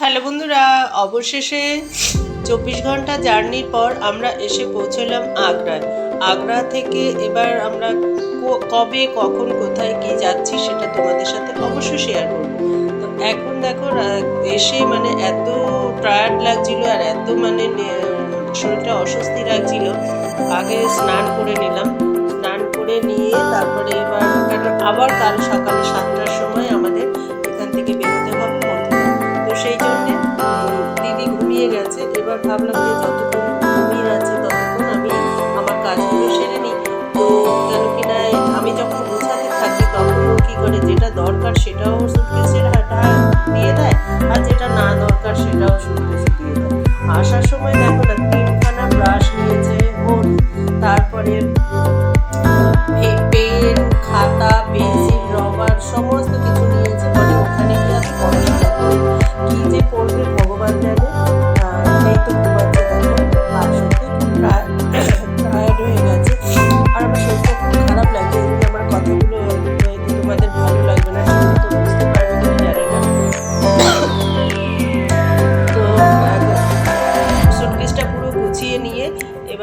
Hello বন্ধুরা, অবশেষে চব্বিশ ঘণ্টা জার্নির পর আমরা এসে পৌঁছলাম আগ্রায় আগ্রা থেকে এবার আমরা কবে, কখন, কোথায়, কি যাচ্ছি সেটা তোমাদের সাথে অবশ্যই শেয়ার করব। তো এখন দেখো এসে মানে এত টায়ার্ড লাগছিল আর এত মানে শরীরটা অস্বস্তি লাগছিল। আগে স্নান করে নিলাম। স্নান করে নিয়ে তারপরে এবার আবার কাল সকালে ভাবলাম যে যতক্ষণ ঘুমিয়ে আছে, ততক্ষণ আমি আমার কাজগুলো সেরে নিই। তো কেন কি না আমি যখন গোছাতে থাকি তখন কি করে, যেটা দরকার সেটাও সুটকেসের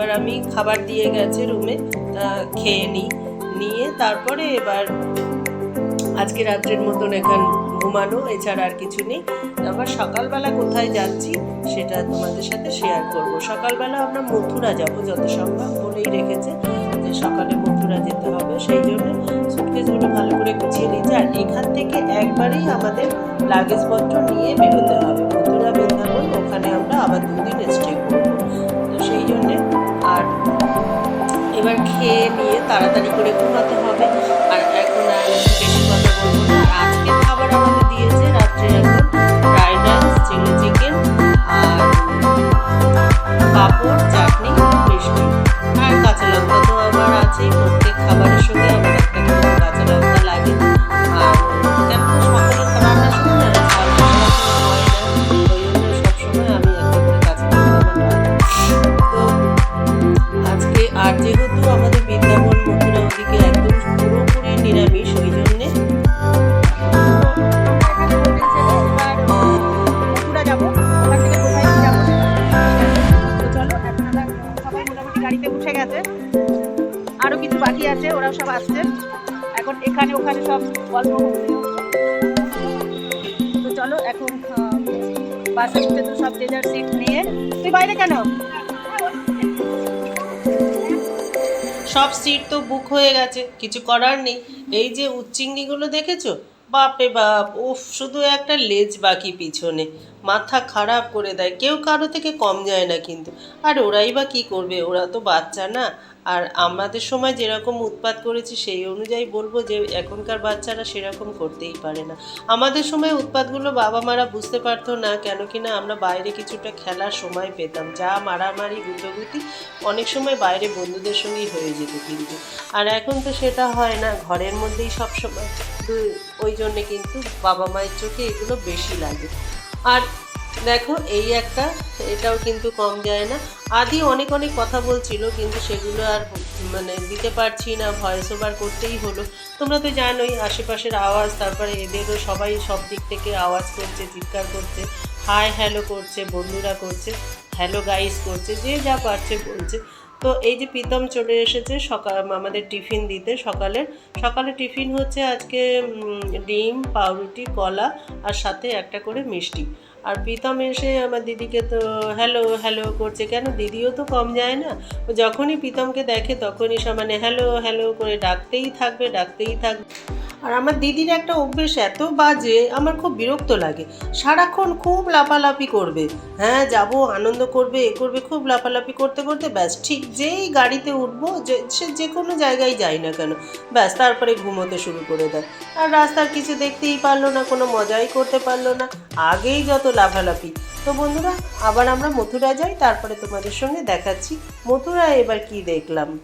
এবার আমি খাবার দিয়ে গেছে রুমে, তা খেয়ে নিই। নিয়ে তারপরে এবার আজকে রাত্রের মতন এখন ঘুমানো, এছাড়া আর কিছু নেই। আবার সকালবেলা কোথায় যাচ্ছি, সেটা তোমাদের সাথে শেয়ার করব। সকালবেলা আমরা মথুরা যাব, যত সম্ভব বলেই রেখেছে যে সকালে মথুরা যেতে হবে, সেই জন্য সুটকেসগুলো ভালো করে গুছিয়ে নিয়েছে। আর এখান থেকে একবারেই আমাদের লাগেজপত্র নিয়ে বেরোতে হবে। মথুরা, বৃন্দাবন, ওখানে আমরা আবার দুদিন স্টে করব। এবার খেয়ে নিয়ে তাড়াতাড়ি করে ঘুমাতে হবে। আর এখন আর বেশি কথা বলব না। আজকে খাবার আমাদের দিয়েছে রাত্রে গেছে আরও কিছু বাকি আছে, ওরাও সব আসছে। এখন এখানে ওখানে সব গল্প তো চলো, এখন বাসে উঠে তো সব যার সিট নিয়ে। তুই বাইরে কেন? সব সিট তো বুক হয়ে গেছে, কিছু করার নেই। এই যে উচ্চিংড়িগুলো দেখেছ? বাপরে বাপ, উফ, শুধু একটা লেজ বাকি পিছনে। মাথা খারাপ করে দেয়। কেউ কারও থেকে কম যায় না কিন্তু। আর ওরাই বা কী করবে? ওরা তো বাচ্চা না। আর আমাদের সময় যেরকম উৎপাত করেছি, সেই অনুযায়ী বলব যে, এখনকার বাচ্চারা সেরকম করতেই পারে না। আমাদের সময় উৎপাতগুলো বাবা মারা বুঝতে পারতো না কেন কি না আমরা বাইরে কিছুটা খেলার সময় পেতাম। যা মারামারি, গুটোগুটি অনেক সময় বাইরে বন্ধুদের সঙ্গেই হয়ে যেত কিন্তু। আর এখন তো সেটা হয় না। ঘরের মধ্যেই সব সময় ওই জন্যে কিন্তু বাবা মায়ের চোখে এগুলো বেশি লাগে। আর দেখো, এই একটা, এটাও কিন্তু কম যায় না। আদি অনেক অনেক কথা বলছিল, কিন্তু সেগুলো আর মানে দিতে পারছি না ভয়েস ওভার করতেই হলো। তোমরা তো জানোই, আশেপাশের আওয়াজ, তারপরে এদেরও সবাই সব দিক থেকে আওয়াজ করছে, চিৎকার করছে হাই হ্যালো করছে, বন্ধুরা করছে হ্যালো গাইস করছে, যে যা পারছে বলছে। তো এই যে প্রীতম চলে এসেছে সকাল, আমাদের টিফিন দিতে সকালের সকালে টিফিন হচ্ছে আজকে ডিম, পাউরুটি, কলা আর সাথে একটা করে মিষ্টি। আর প্রীতম এসে আমার দিদিকে তো, হ্যালো হ্যালো করছে। কেন? দিদিও তো কম যায় না। যখনই প্রীতমকে দেখে তখনই সব মানে হ্যালো হ্যালো করে ডাকতেই থাকবে ডাকতেই থাকবে আর আমার দিদির একটা অভ্যেস এত বাজে, আমার খুব বিরক্ত লাগে। সারাক্ষণ খুব লাপালাপি করবে। হ্যাঁ যাব, আনন্দ করবে, এ করবে, খুব লাপালাপি করতে করতে ব্যাস, ঠিক যেই গাড়িতে উঠবো, যে, সে যে কোনো জায়গায় যাই না কেন, ব্যাস, তারপরে ঘুমোতে শুরু করে দেয়। আর রাস্তার কিছু দেখতেই পারল না, কোনো মজাই করতে পারল না, আগেই যত লাফালাফি। তো বন্ধুরা, আবার আমরা মথুরা যাই, তারপরে তোমাদের সঙ্গে দেখাচ্ছি। মথুরা এবার কি দেখলাম?